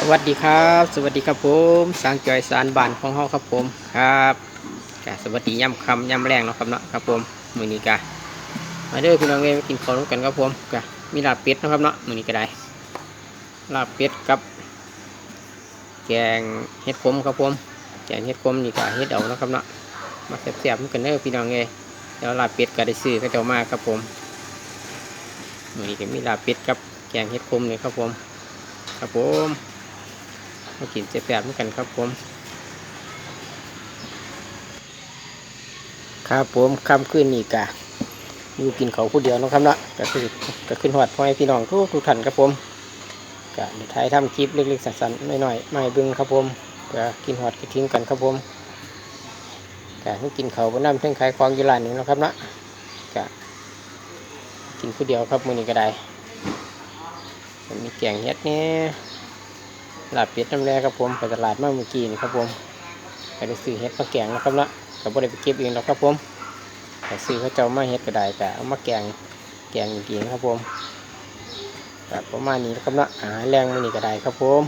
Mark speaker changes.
Speaker 1: สวัสดีครับ สวัสดีครับผมสร้างจอยสารบานของเฮาครับผมครับกสวัสดีย่ำคำย่ำแรงเนาะครับเนาะครับผมมือนี้กะมาเด้อพี่น้องเอ้ยกินข้าวร่วมกันครับผมกะมีลาบเป็ดนะครับเนาะมือนี้ก็ได้ลาบเป็ดกับ แกงเห็ดขมครับผมแกงเห็ดขมนี่กะเห็ดเอาเนาะครับเนาะมาแซ่บๆกันเด้อพี่น้องเอ้ยแล้วลาบเป็ดก็ได้ซื้อก็จะมาครับผมมือนี้ก็มีลาบเป็ดกับแกงเห็ดขมเลยครับผมครับผม มากินเจ็บแบบเหมือนกันครับผม ครับผมคำขึ้นนี่กะอยู่กินเขาผู้เดียวนะครับเนาะก็คือก็ขึ้นหอดพ่อให้พี่น้องทุกทุกท่านครับผมก็เดี๋ยวท้ายทำคลิปเล็กๆสั้นๆหน่อยๆไม่เบึงครับผมก็กินหอดกินทิ้งกันครับผมก็ให้กินเขาบนน้ำเพิ่งขายของยู่ร้านหนึ่งนะครับเนาะก็กินผู้เดียวครับมือนี้ก็ได้มีแกงเฮ็ดเนี่ย ลาบเป็ดน้ำแร่ครับผมไปตลาดมาเมื่อกี้นี่ครับผมไปได้ซื้อเห็ดมาแกงนะครับเนาะกับบริไปเก็บเองแล้วครับผมแต่ซื้อเขาเจ้ามาเห็ดก็ได้แต่เอามาแกงแกงอีกทีนะครับผมแบบประมาณนี้นะครับเนาะอาหารแรงมันนี่ก็ได้ครับผม